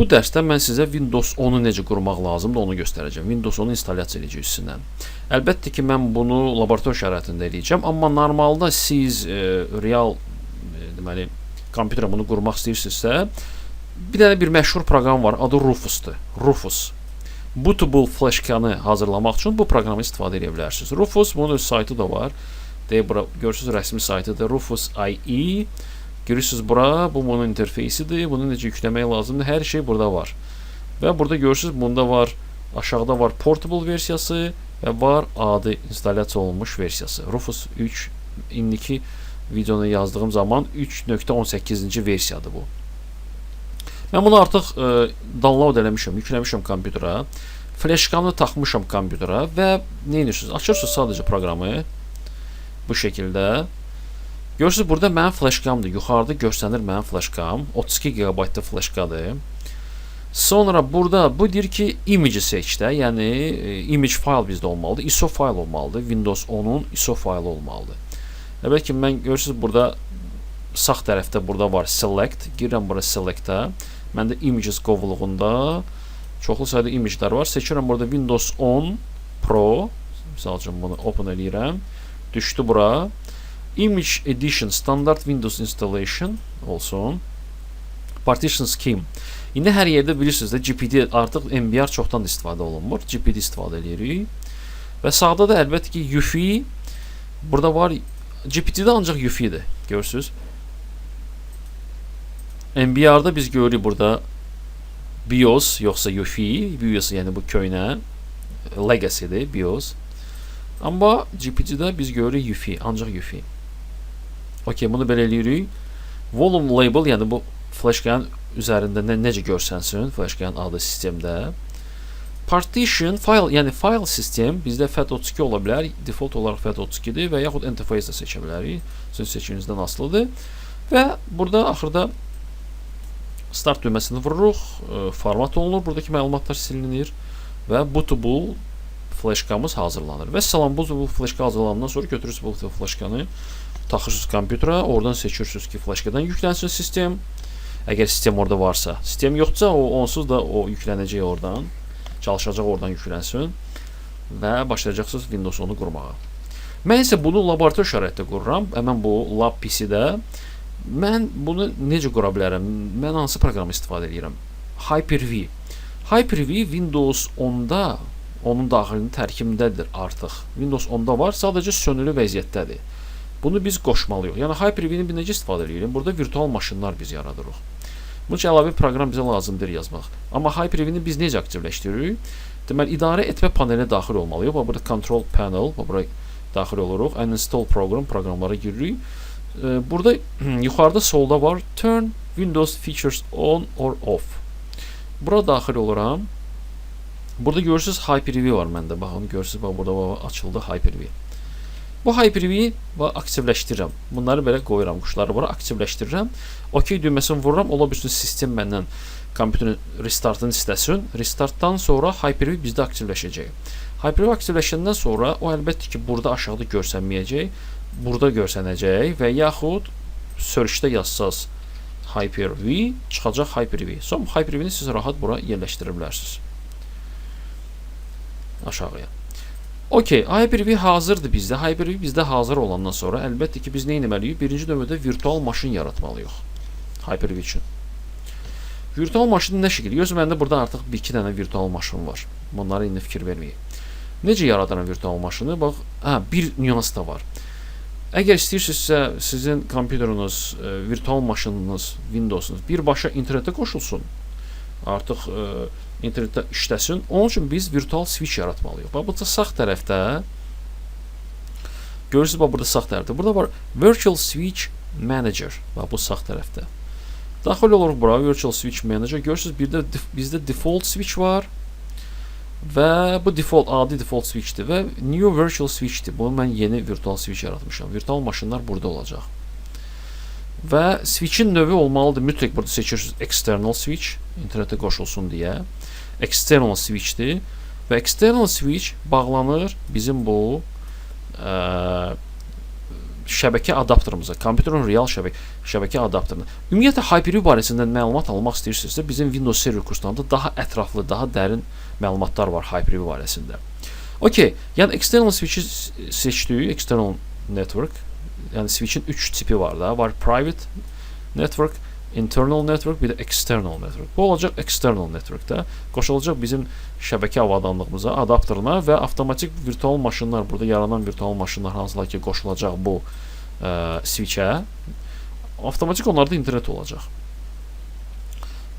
Bu dərsdə mən sizə Windows 10-u necə qurmaq lazımdır onu göstərəcəm. Windows 10-u installyasiya edəcək üstündən. Əlbəttə ki, mən bunu laborator şəraitində edəcəm, amma normalda siz e, real e, deməli kompüterə bunu qurmaq istəyirsinizsə, bir dənə bir məşhur proqram var, adı Rufusdur. Rufus. Bootable flash-kanı hazırlamaq üçün bu proqramı istifadə edə bilərsiniz. Rufus bunun öz saytı da var. Deyə bura görürsüz rəsmi saytıdır. Rufus.ie Girirsiniz bura, bu bunun interfeysidir. Bunu necə yükləmək lazımdır? Hər şey burada var. Və burada görürsüz, bunda var, aşağıda var portable versiyası və var adi installyasiya olunmuş versiyası. Rufus 3 indiki videonu yazdığım zaman 3.18-ci versiyadır bu. Mən bunu artıq e, download eləmişəm, yükləmişəm kompüterə. Flashkamı taxmışam kompüterə və nə edirsiniz? Açırsınız sadəcə proqramı bu şəkildə. Görürsüz burada mənim flashkamdır. Yuxarıda göstərir mənim flashkam. 32 GB-da flashkadır. Sonra burada bu deyir ki, image seç də, yəni e, image file bizdə olmalıdır. ISO file olmalıdır. Windows 10-un ISO file olmalıdır. Əlbəttə ki, mən görürsüz burada sağ tərəfdə burada var select. Girirəm bura select-ə. Məndə images qovluğunda çoxlu sayda imagelər var. Seçirəm burada Windows 10 Pro. Məsəl üçün bunu open eləyirəm. Düşdü bura. Image Edition Standard Windows Installation olsun. Partition Scheme. İndi hər yerdə bilirsiniz də GPD artıq MBR çoxdan da istifadə olunmur. GPD istifadə edirik. Və sağda da əlbəttə ki UFI burada var. GPD-də ancaq UFI-dir. Görürsüz? MBR-da biz görürük burada BIOS yoxsa UFI. BIOS yəni bu köhnə legacy-dir BIOS. Amma GPG-də biz görürük UFI, ancaq UFI. OK, bunu belə eləyirik. Volume label, yəni bu flashkanın üzərində nə, necə görsənsin, flashkanın adı sistemdə. Partition file, yəni file sistem bizdə FAT32 ola bilər, default olaraq FAT32-dir və yaxud interface də seçə bilərik. Sizin seçiminizdən asılıdır. Və burada axırda start düyməsini vururuq, e, format olunur, buradakı məlumatlar silinir və bootable flashkamız hazırlanır. Və salam bu flashka hazırlanandan sonra götürürsüz bu flashkanı taxırsınız kompüterə, oradan seçirsiniz ki, flashkadan yüklənsin sistem. Əgər sistem orada varsa, sistem yoxdursa o onsuz da o yüklənəcək oradan. Çalışacaq oradan yüklənsin və başlayacaqsınız Windows 10-u qurmağa. Mən isə bunu laborator şəraitdə qururam. Həmin bu lab PC-də mən bunu necə qura bilərəm? Mən hansı proqramı istifadə edirəm? Hyper-V. Hyper-V Windows 10-da onun daxilinin tərkibindədir artıq. Windows 10-da var, sadəcə sönülü vəziyyətdədir. Bunu biz qoşmalıyıq. Yəni Hyper-V-ni biz necə istifadə edirik? Burada virtual maşınlar biz yaradırıq. Bunun üçün əlavə proqram bizə lazımdır yazmaq. Amma Hyper-V-ni biz necə aktivləşdiririk? Deməli, idarə etmə panelinə daxil olmalıyıq. Bax burada control panel, bax bura daxil oluruq. Uninstall program proqramlara giririk. E, burada yuxarıda solda var turn Windows features on or off. Bura daxil oluram. Burada görürsüz Hyper-V var məndə. Bax onu görürsüz, bax burada açıldı Hyper-V. Bu Hyper-V və aktivləşdirirəm. Bunları belə qoyuram, quşları bura aktivləşdirirəm. OK düyməsini vururam. Ola bilsin sistem məndən kompüterin restartını istəsin. Restartdan sonra Hyper-V bizdə aktivləşəcək. Hyper-V aktivləşəndən sonra o əlbəttə ki, burada aşağıda görsənməyəcək, burada görsənəcək və yaxud search-də yazsaz Hyper-V çıxacaq Hyper-V. Son Hyper-V-ni siz rahat bura yerləşdirə. Aşağıya. OK, Hyper-V hazırdır bizdə. Hyper-V bizdə hazır olandan sonra əlbəttə ki, biz nə etməliyik? Birinci növbədə virtual maşın yaratmalıyıq. Hyper-V üçün. Virtual maşın nə şəkil? Görürsüz, məndə burada artıq 1-2 dənə virtual maşın var. Bunlara indi fikir verməyək. Necə yaradıram virtual maşını? Bax, hə, bir nüans da var. Əgər istəyirsinizsə, sizin kompüteriniz, e, virtual maşınınız, Windowsunuz birbaşa internetə qoşulsun. Artıq e, internetdə işləsin. Onun üçün biz virtual switch yaratmalıyıq. Bax, burada sağ tərəfdə görürsüz, bax burada sağ tərəfdə. Burada var Virtual Switch Manager. Bax bu sağ tərəfdə. Daxil oluruq bura Virtual Switch Manager. Görürsüz, bir də bizdə default switch var. Və bu default adi default switchdir və new virtual switchdir. Bunu mən yeni virtual switch yaratmışam. Virtual maşınlar burada olacaq. Və switchin növü olmalıdır. Mütləq burada seçirsiniz external switch, internetə qoşulsun deyə. External switchdir və external switch bağlanır bizim bu ə, şəbəkə adapterımıza, kompüterin real şəbəkə şəbəkə adapterına. Ümumiyyətlə Hyper-V barəsində məlumat almaq istəyirsinizsə, bizim Windows Server kurslarında daha ətraflı, daha dərin məlumatlar var Hyper-V barəsində. Okay, yəni external switch-i seçdik, external network. Yəni switch-in 3 tipi var da. Var private network, internal network, bir də external network. Bu olacaq external networkdə. Qoşulacaq bizim şəbəkə avadanlığımıza, adapterına və avtomatik virtual maşınlar, burada yaranan virtual maşınlar hansılar ki, qoşulacaq bu ə, switch-ə, avtomatik onlarda internet olacaq.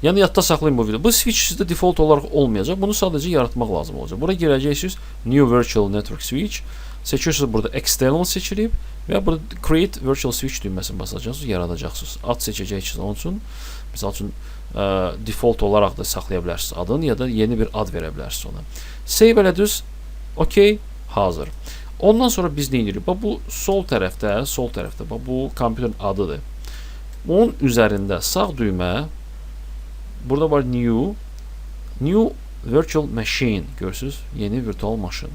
Yəni yadda saxlayın bu video. Bu switch sizdə default olaraq olmayacaq. Bunu sadəcə yaratmaq lazım olacaq. Bura girəcəksiniz New Virtual Network Switch. Seçirsiniz burada External seçilib və burada Create Virtual Switch düyməsini basacaqsınız, yaradacaqsınız. Ad seçəcəksiniz onun üçün. Məsəl üçün default olaraq da saxlaya bilərsiniz adını ya da yeni bir ad verə bilərsiniz ona. Save elədiniz. OK, hazır. Ondan sonra biz nə edirik? Bu sol tərəfdə, sol tərəfdə bax bu kompüterin adıdır. Onun üzərində sağ düymə Burada var new new virtual machine görürsüz yeni virtual maşın.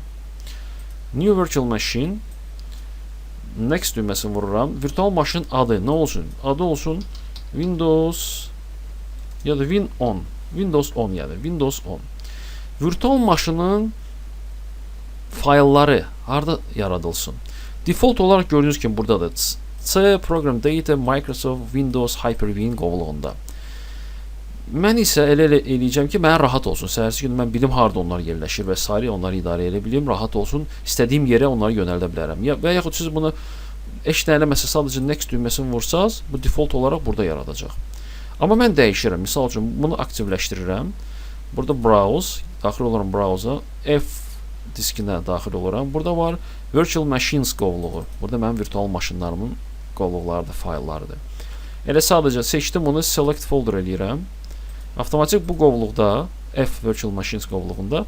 New virtual machine next düyməsini vururam. Virtual maşın adı nə olsun? Adı olsun Windows ya da Win 10. Windows 10 yəni Windows 10. Virtual maşının faylları harda yaradılsın? Default olaraq gördüyünüz kimi buradadır. C Program Data Microsoft Windows Hyper-V qovluğunda. Mən isə elə elə eləyəcəm ki, mənə rahat olsun. Səhərsi gün mən bilim harda onlar yerləşir və sairə onları idarə edə bilim, rahat olsun. İstədiyim yerə onları yönəldə bilərəm. Ya və yaxud siz bunu nə eləməsə sadəcə next düyməsini vursaz, bu default olaraq burada yaradacaq. Amma mən dəyişirəm. Məsəl üçün bunu aktivləşdirirəm. Burada browse, daxil oluram browse-a, F diskinə daxil oluram. Burada var virtual machines qovluğu. Burada mənim virtual maşınlarımın qovluqlarıdır, fayllarıdır. Elə sadəcə seçdim onu select folder eləyirəm. Avtomatik bu qovluqda F Virtual Machines qovluğunda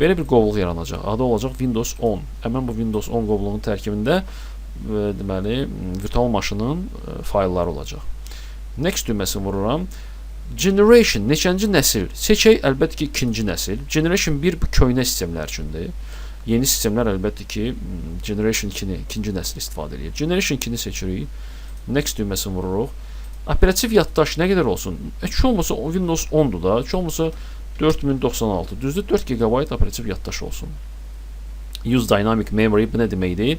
belə bir qovluq yaranacaq. Adı olacaq Windows 10. Həmin bu Windows 10 qovluğunun tərkibində e, deməli virtual maşının e, faylları olacaq. Next düyməsini vururam. Generation neçənci nəsil? Seçək əlbəttə ki, ikinci nəsil. Generation 1 bu köhnə sistemlər üçündür. Yeni sistemlər əlbəttə ki, Generation 2-ni, ikinci nəsil istifadə edir. Generation 2-ni seçirik. Next düyməsini vururuq. Operativ yaddaş nə qədər olsun? Heç olmasa Windows 10-dur da, heç olmasa 4096. Düzdür 4 GB operativ yaddaş olsun. Use dynamic memory bu nə deməkdir?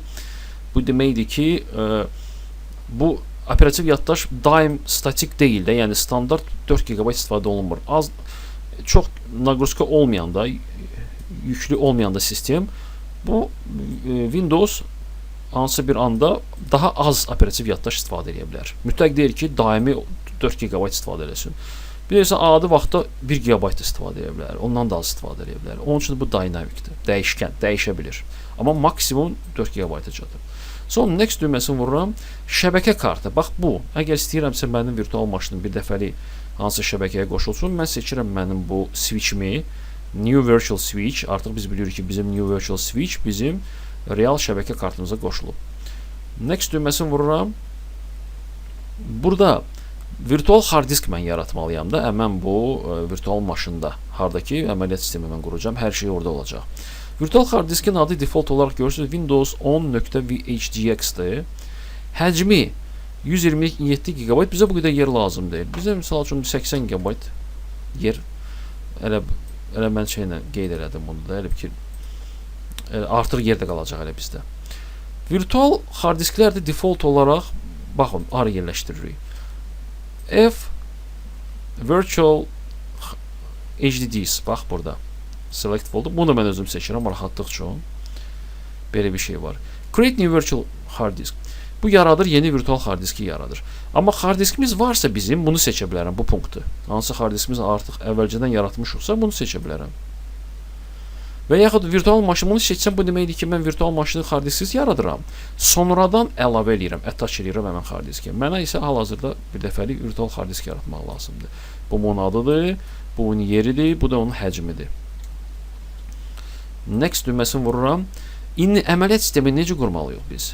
Bu deməkdir ki, ə, bu operativ yaddaş daim statik deyil də, yəni standart 4 GB istifadə olunmur. Az çox naqruzka olmayanda, yüklü olmayanda sistem bu ə, Windows hansı bir anda daha az operativ yaddaş istifadə edə bilər. Mütləq deyil ki, daimi 4 GB istifadə eləsin. Bilirsən, adi vaxtda 1 GB istifadə edə bilər, ondan da az istifadə edə bilər. Onun üçün bu dinamikdir, dəyişkən, dəyişə bilir. Amma maksimum 4 GB-a çatır. Sonra next düyməsini vururam. Şəbəkə kartı. Bax bu. Əgər istəyirəmsə mənim virtual maşınım bir dəfəlik hansı şəbəkəyə qoşulsun, mən seçirəm mənim bu switch-mi. New Virtual Switch. Artıq biz bilirik ki, bizim New Virtual Switch bizim real şəbəkə kartımıza qoşulub. Next düyməsini vururam. Burada virtual hard disk mən yaratmalıyam da. Mən bu ə, virtual maşında hardakı əməliyyat sistemi mən quracağam. Hər şey orada olacaq. Virtual hard diskin adı default olaraq görürsünüz Windows 10.vhdx-dir. Həcmi 127 GB bizə bu qədər yer lazım deyil. Bizə məsəl üçün 80 GB yer elə elə mən şeylə qeyd elədim bunu da. Elə ki e, artıq yerdə qalacaq elə bizdə. Virtual hard disklər də default olaraq baxın, hara yerləşdiririk. F virtual HDDs bax burada. Select folder. Bunu da mən özüm seçirəm rahatlıq üçün. Belə bir şey var. Create new virtual hard disk. Bu yaradır, yeni virtual hard diski yaradır. Amma hard diskimiz varsa bizim bunu seçə bilərəm bu punktu. Hansı hard diskimiz artıq əvvəlcədən yaratmışıqsa bunu seçə bilərəm. Və yaxud virtual maşın bunu seçsəm bu deməkdir ki, mən virtual maşını hard disksiz yaradıram. Sonradan əlavə eləyirəm, attach eləyirəm həmin hard diskə. Mənə isə hal-hazırda bir dəfəlik virtual hard disk yaratmaq lazımdır. Bu adıdır, bu onun yeridir, bu da onun həcmidir. Next düyməsini vururam. İndi əməliyyat sistemini necə qurmalıyıq biz?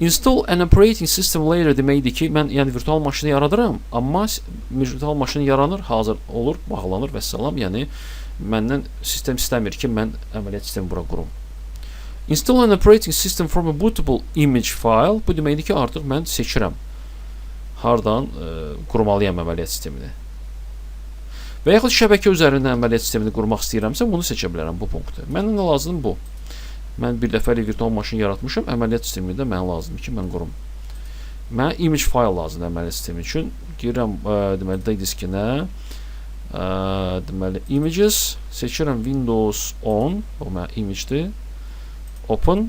Install an operating system layer deməkdir ki, mən yəni virtual maşını yaradıram, amma virtual maşın yaranır, hazır olur, bağlanır və salam. Yəni məndən sistem istəmir ki, mən əməliyyat sistemi bura qurum. Install an operating system from a bootable image file. Bu deməkdir ki, artıq mən seçirəm. Hardan e, qurmalıyam əməliyyat sistemini. Və yaxud şəbəkə üzərindən əməliyyat sistemini qurmaq istəyirəmsə, bunu seçə bilərəm bu punktu. Mənə nə lazımdır bu? Mən bir dəfəlik virtual maşın yaratmışam, əməliyyat sistemi də mənə lazımdır ki, mən qurum. Mənə image file lazımdır əməliyyat sistemi üçün. Girirəm ə, deməli D diskinə. Ə, deməli images seçirəm Windows 10. Bu mənə image-dir. Open.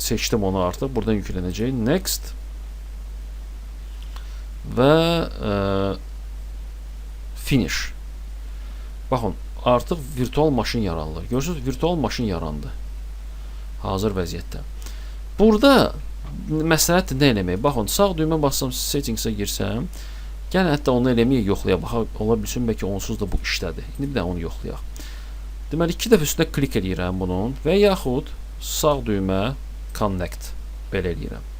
Seçdim onu artıq. Buradan yüklənəcək. Next. Və ə, finish. Baxın, artıq virtual maşın yaranılır. Görürsüz, virtual maşın yarandı. Hazır vəziyyətdə. Burada məsləhətdir nə eləmək? Baxın, sağ düymə bassam, settings-ə girsəm, gəlin hətta onu eləməyək, yoxlayaq. Bax, ola bilsin bəlkə onsuz da bu işdədir. İndi bir də onu yoxlayaq. Deməli, iki dəfə üstünə klik eləyirəm bunun və yaxud sağ düymə connect belə eləyirəm.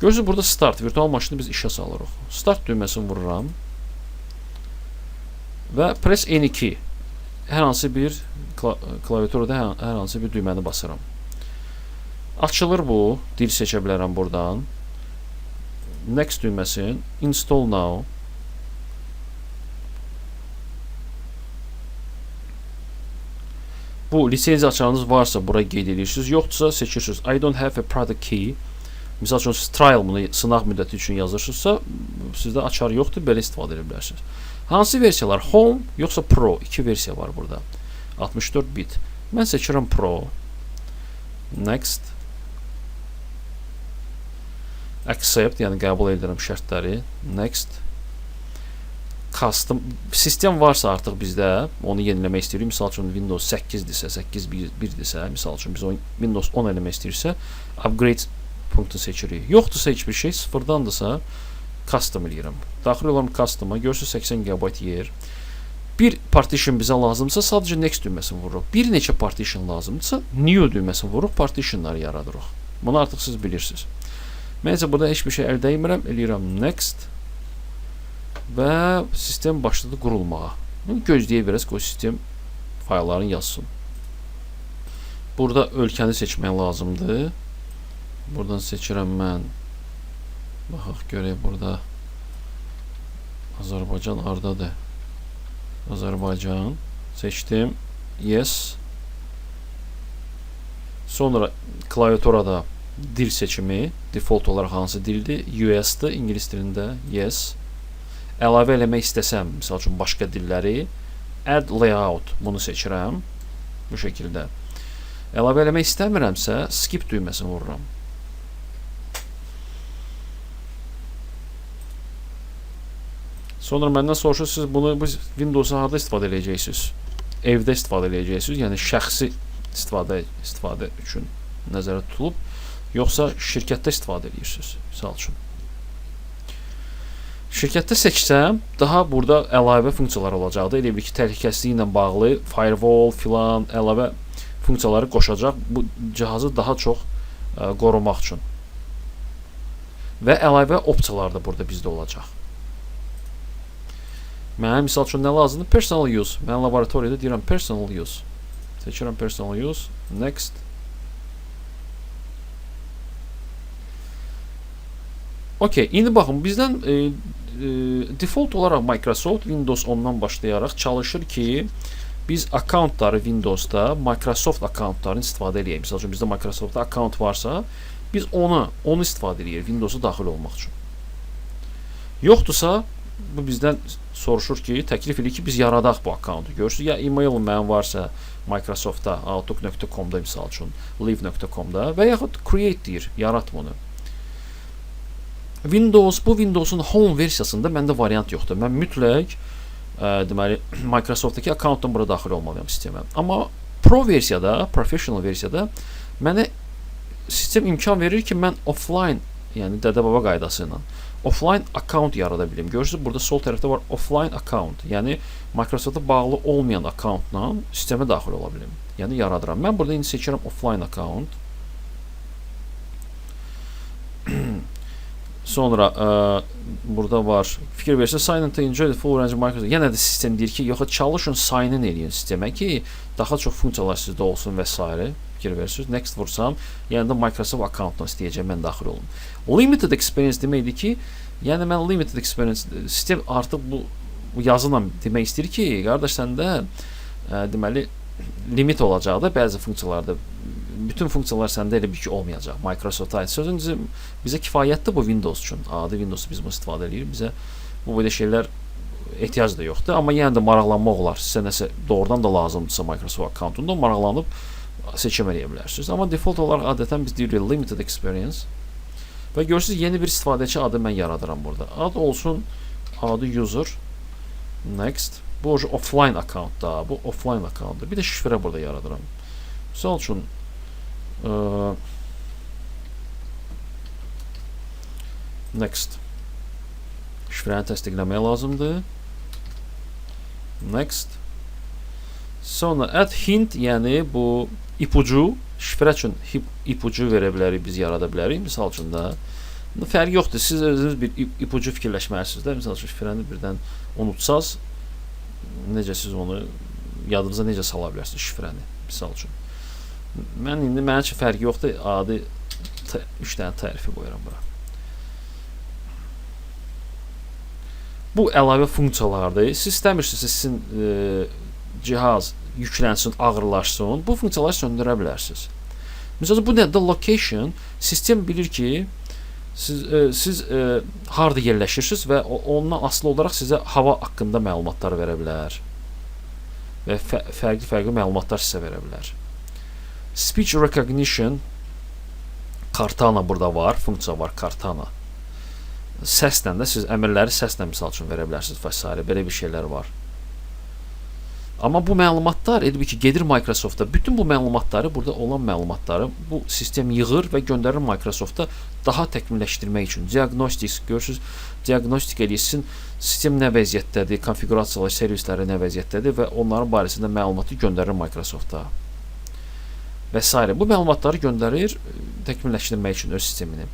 Görürsüz, burada start, virtual maşını biz işə salırıq. Start düyməsini vururam və press N2 hər hansı bir kla klaviaturada hər, hər hansı bir düyməni basıram. Açılır bu. Dil seçə bilərəm buradan. Next düyməsin. Install now. Bu lisenziya açarınız varsa bura qeyd edirsiniz. Yoxdursa seçirsiniz. I don't have a product key. Misal üçün siz trial bunu sınaq müddəti üçün yazırsınızsa, sizdə açar yoxdur, belə istifadə edə bilərsiniz. Hansı versiyalar? Home yoxsa Pro? İki versiya var burada. 64 bit. Mən seçirəm Pro. Next. Accept, yəni qəbul edirəm şərtləri. Next. Custom sistem varsa artıq bizdə onu yeniləmək istəyirik. Məsəl üçün Windows 8-dirsə, 8.1-dirsə, məsəl üçün biz o Windows 10 eləmək istəyirsə, upgrade punktunu seçirik. Yoxdursa heç bir şey, sıfırdandırsa custom eləyirəm. Daxil olam custom-a, görürsüz 80 GB yer. Bir partition bizə lazımsa sadəcə next düyməsini vururuq. Bir neçə partition lazımdırsa new düyməsini vururuq, partitionları yaradırıq. Bunu artıq siz bilirsiniz. Mən isə burada heç bir şey əl dəymirəm, eləyirəm next və sistem başladı qurulmağa. Gözləyə biraz qoy sistem fayllarını yazsın. Burada ölkəni seçmək lazımdır. Buradan seçirəm mən. Baxaq görək burada Azərbaycan hardadır? Azərbaycan seçdim. Yes. Sonra klaviaturada dil seçimi default olaraq hansı dildir? US-dır, ingilis dilində yes. Əlavə eləmək istəsəm, məsəl üçün başqa dilləri add layout bunu seçirəm bu şəkildə. Əlavə eləmək istəmirəmsə skip düyməsini vururam. Sonra məndən soruşur siz bunu biz Windows-a harda istifadə edəcəksiniz? Evdə istifadə edəcəksiniz, yəni şəxsi istifadə istifadə üçün nəzərdə tutulub, yoxsa şirkətdə istifadə edirsiniz, misal üçün. Şirkətdə seçsəm, daha burada əlavə funksiyalar olacaqdı. Elə bil ki, təhlükəsizlik ilə bağlı firewall filan əlavə funksiyaları qoşacaq bu cihazı daha çox ə, qorumaq üçün. Və əlavə opsiyalar da burada bizdə olacaq. Mənə misal üçün nə lazımdır? Personal use. Mən laboratoriyada deyirəm personal use. Seçirəm personal use. Next. Okay, indi baxın bizdən e, e, default olaraq Microsoft Windows 10-dan başlayaraq çalışır ki, biz akkauntları Windowsda Microsoft akkauntlarını istifadə edəyik. Məsəl üçün bizdə Microsoft akkaunt varsa, biz onu onu istifadə edirik Windowsa daxil olmaq üçün. Yoxdursa, bu bizdən soruşur ki, təklif edir ki, biz yaradaq bu akkauntu. Görürsüz, ya e-mail mənim varsa Microsoftda, outlook.com-da misal üçün, live.com-da və yaxud create deyir, yarat bunu. Windows, bu Windows'un home versiyasında məndə variant yoxdur. Mən mütləq ə, deməli Microsoftdakı akkauntdan bura daxil olmalıyam sistemə. Amma Pro versiyada, professional versiyada mənə sistem imkan verir ki, mən offline, yəni dədə-baba qaydası offline account yarada bilim. Görürsüz burada sol tərəfdə var offline account. Yəni Microsoft-a bağlı olmayan accountla sistemə daxil ola bilim. Yəni yaradıram. Mən burada indi seçirəm offline account. Sonra ə, burada var. Fikir in to enjoy full range of Microsoft. Yenə də sistem deyir ki, yox, çalışın sign in eləyin sistemə ki, daha çox funksiyalar sizdə olsun və s. fikir verirsiniz. Next vursam, yəni də Microsoft accountdan istəyəcəm mən daxil olum. Limited experience deməkdir ki, yəni mən limited experience sistem artıq bu, bu yazıla demək istəyir ki, qardaş səndə ə, deməli limit olacaq da bəzi funksiyalarda bütün funksiyalar səndə elə bir ki olmayacaq. Microsoft ait sözüncü bizə kifayətdir bu Windows üçün. Adi Windows biz istifadə edirik. Bizə bu belə şeylər ehtiyac da yoxdur. Amma yenə də maraqlanmaq olar. Sizə nəsə doğrudan da lazımdırsa Microsoft akkauntunda maraqlanıb seçim edə bilərsiniz. Default olaraq adətən biz deyirik limited experience. Və görürsüz yeni bir istifadəçi adı mən yaradıram burada. Ad olsun adı user next. Bu offline account da. Bu offline accountdur. Bir də şifrə burada yaradıram. Misal üçün ə, next. Şifrəni təsdiqləmək lazımdır. Next. Sonra add hint, yəni bu ipucu, şifrə üçün ipucu verə bilərik, biz yarada bilərik. Misal üçün də fərqi. Siz özünüz bir ip- ipucu fikirləşməlisiniz də. Misal üçün şifrəni birdən unutsaz, necə siz onu yadınıza necə sala bilərsiniz şifrəni, misal üçün. Mən indi mənim üçün fərqi yoxdur. Adi 3 dənə tərifi qoyuram bura. Bu əlavə funksiyalardır. Siz istəmirsinizsə sizin e, cihaz yüklənsin, ağırlaşsın. Bu funksiyaları söndürə bilərsiniz. Məsələn, bu nədir? Location sistem bilir ki, siz e, siz e, harda yerləşirsiniz və ondan asılı olaraq sizə hava haqqında məlumatlar verə bilər. Və fə fərqli-fərqli məlumatlar sizə verə bilər. Speech recognition Cortana burada var, funksiya var Cortana. Səslə də siz əmrləri səslə misal üçün verə bilərsiniz və s. belə bir şeylər var. Amma bu məlumatlar elə bil ki, gedir Microsoftda. Bütün bu məlumatları, burada olan məlumatları bu sistem yığır və göndərir Microsoftda daha təkmilləşdirmək üçün. Diagnostics görürsüz, diagnostik eləyirsin, sistem nə vəziyyətdədir, konfiqurasiyalar, servisləri nə vəziyyətdədir və onların barəsində məlumatı göndərir Microsoftda. S. Bu məlumatları göndərir e, təkmilləşdirmək üçün öz sistemini.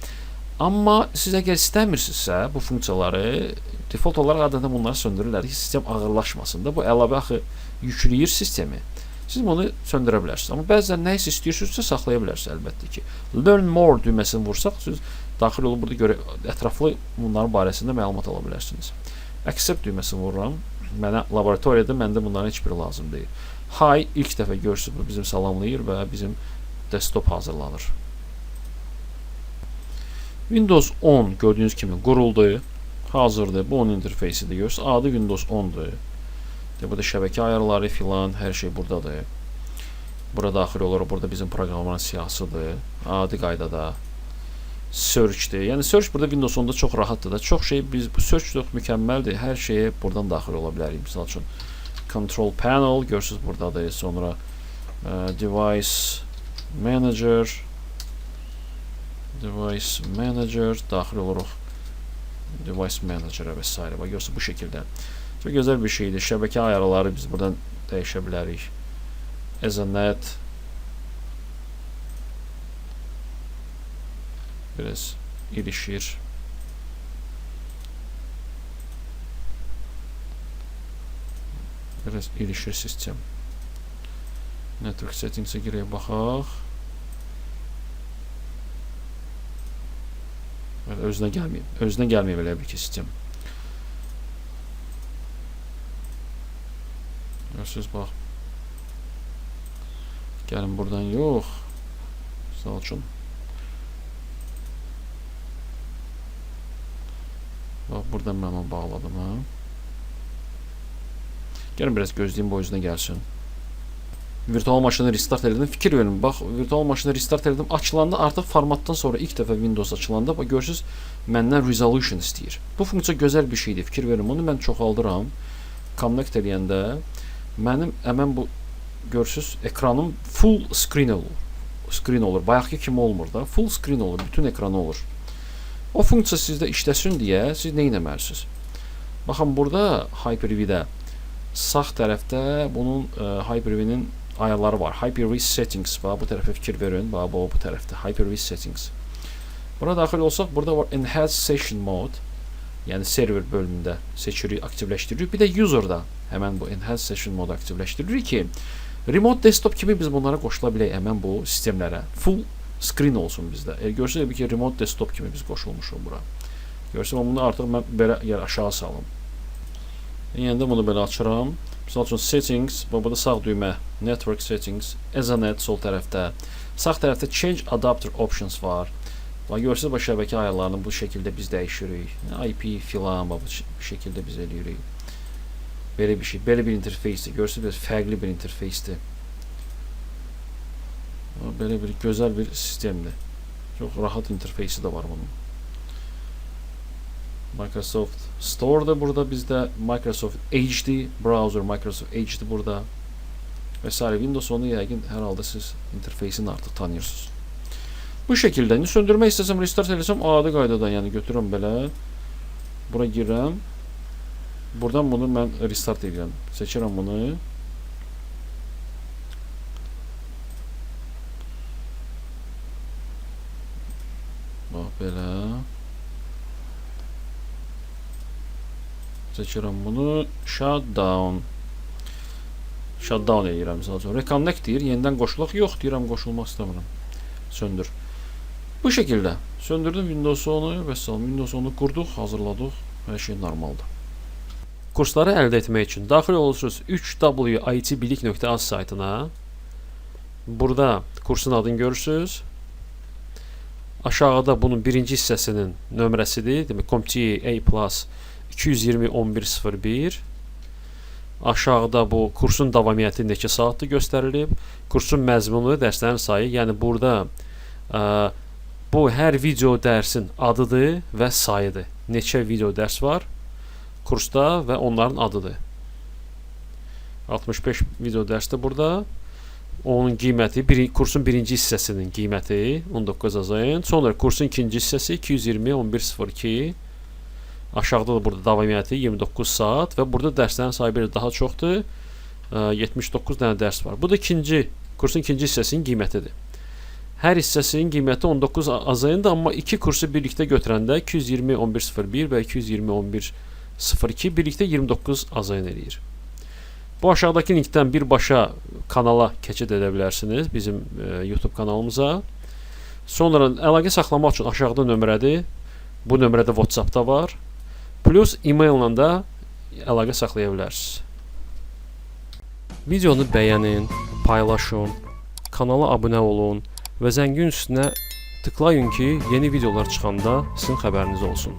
Amma siz əgər istəmirsinizsə bu funksiyaları default olaraq adətən bunları söndürürlər ki, sistem ağırlaşmasın da. Bu əlavə axı yükləyir sistemi. Siz bunu söndürə bilərsiniz. Amma bəzən nə isə istəyirsinizsə saxlaya bilərsiniz əlbəttə ki. Learn more düyməsini vursaq siz daxil olub burada görə ətraflı bunların barəsində məlumat ala bilərsiniz. Accept düyməsini vururam. Mənə laboratoriyada məndə bunların heç biri lazım deyil. Hi ilk dəfə görürsüz bu bizim salamlayır və bizim desktop hazırlanır. Windows 10 gördüyünüz kimi quruldu. Hazırdır. Bu onun interfeysidir. Görürsüz. Adı Windows 10'dur. De burada şəbəkə ayarları filan hər şey buradadır. Bura daxil olur. Burada bizim proqramların siyahısıdır. Adi qaydada searchdir. Yəni search burada Windows 10-da çox rahatdır da. Çox şey biz bu search çox mükəmməldir. Hər şeyə buradan daxil ola bilərik. Məsəl üçün control panel görürsüz buradadır. Sonra e, device manager device manager daxil oluruq device manager'a və s. Bu şəkildə. Çox gözəl bir şeydir. Şəbəkə ayarları biz buradan dəyişə. Ethernet biraz ilişir. Biraz ilişir sistem. Network settings'e baxaq. Belə özünə gəlməyib. Özünə gəlməyib elə bir ki sistem. Görürsüz bax. Gəlin buradan yox. Misal üçün. Bax buradan mən onu bağladım ha. Gəlin biraz gözləyim özünə gəlsin. Virtual maşını restart elədim. Fikir verin. Bax, virtual maşını restart elədim. Açılanda artıq formatdan sonra ilk dəfə Windows açılanda bax görürsüz məndən resolution istəyir. Bu funksiya gözəl bir şeydir. Fikir verin. Bunu mən çoxaldıram. Connect eləyəndə mənim həmən bu görürsüz ekranım full screen olur. Screen olur. Bayaqki kimi olmur da. Full screen olur. Bütün ekranı olur. O funksiya sizdə işləsin deyə siz nə etməlisiniz? Baxın burada Hyper-V-də sağ tərəfdə bunun e, Hyper-V-nin ayarları var. Hyper-V settings var. Bu tərəfə fikir verin. Bax bu bu tərəfdə Hyper-V settings. Buna daxil olsaq burada var enhance session mode. Yəni server bölümündə seçirik, aktivləşdiririk. Bir də user-da bu enhance session modu aktivləşdiririk ki, Remote desktop kimi biz bunlara qoşula bilək həmən bu sistemlərə. Full screen olsun bizdə. E, bir ki, remote desktop kimi biz qoşulmuşuq bura. Görsənir bunu artıq mən belə yer aşağı salım. Yəni də bunu belə açıram. Misal üçün settings, bu burada sağ düymə, network settings, Ethernet sol tərəfdə. Sağ tərəfdə change adapter options var. Bax görürsüz bu şəbəkə ayarlarını bu şəkildə biz dəyişirik. IP filan bu şəkildə biz eləyirik. Belə bir şey, belə bir interfeysdir. Görürsüz biraz fərqli bir interfeysdir. Belə bir gözəl bir sistemdir. Çox rahat interfeysi də var bunun. Microsoft Store'da burada bizdə Microsoft Edge'di, browser Microsoft Edge'di burada. Vesaire Windows onu yəqin hər halda siz interfeysini artıq tanıyırsınız. Bu şəkildə indi söndürmək istəsəm restart eləsəm adi qaydada, yəni götürürəm belə. Bura girirəm. Buradan bunu mən restart edirəm. Seçirəm bunu. Bax belə. Seçirəm bunu. Shutdown. Shutdown edirəm misal üçün. Reconnect deyir. Yenidən qoşulaq. Yox deyirəm qoşulmaq istəmirəm. Söndür. Bu şəkildə söndürdüm Windows 10-u və salam Windows 10-u qurduq, hazırladıq. Hər şey normaldır. Kursları əldə etmək üçün daxil olursunuz 3witbilik.az saytına. Burada kursun adını görürsüz. Aşağıda bunun birinci hissəsinin nömrəsidir. Demək CompTIA A+ 220 Aşağıda bu kursun davamiyyəti neçə saatdır göstərilib. Kursun məzmunu, dərslərin sayı, yəni burada ə, bu hər video dərsin adıdır və sayıdır. Neçə video dərs var kursda və onların adıdır. 65 video dərsdə burada. Onun qiyməti, bir, kursun birinci hissəsinin qiyməti 19 azayın. Sonra kursun ikinci hissəsi 220 1102. Aşağıda da burada davamiyyəti 29 saat və burada dərslərin sayı bir daha çoxdur. Ə, 79 dənə dərs var. Bu da ikinci kursun ikinci hissəsinin qiymətidir. Hər hissəsinin qiyməti 19 a- azayındır, amma iki kursu birlikdə götürəndə 220 1101 və 220 1102 birlikdə 29 azayın eləyir. Bu aşağıdakı linkdən birbaşa kanala keçid edə bilərsiniz bizim YouTube kanalımıza. Sonra əlaqə saxlamaq üçün aşağıda nömrədir. Bu nömrədə WhatsApp-da var. Plus e-maillə də əlaqə saxlaya bilərsiniz. Videonu bəyənin, paylaşın, kanala abunə olun və zəngin üstünə tıklayın ki, yeni videolar çıxanda sizin xəbəriniz olsun.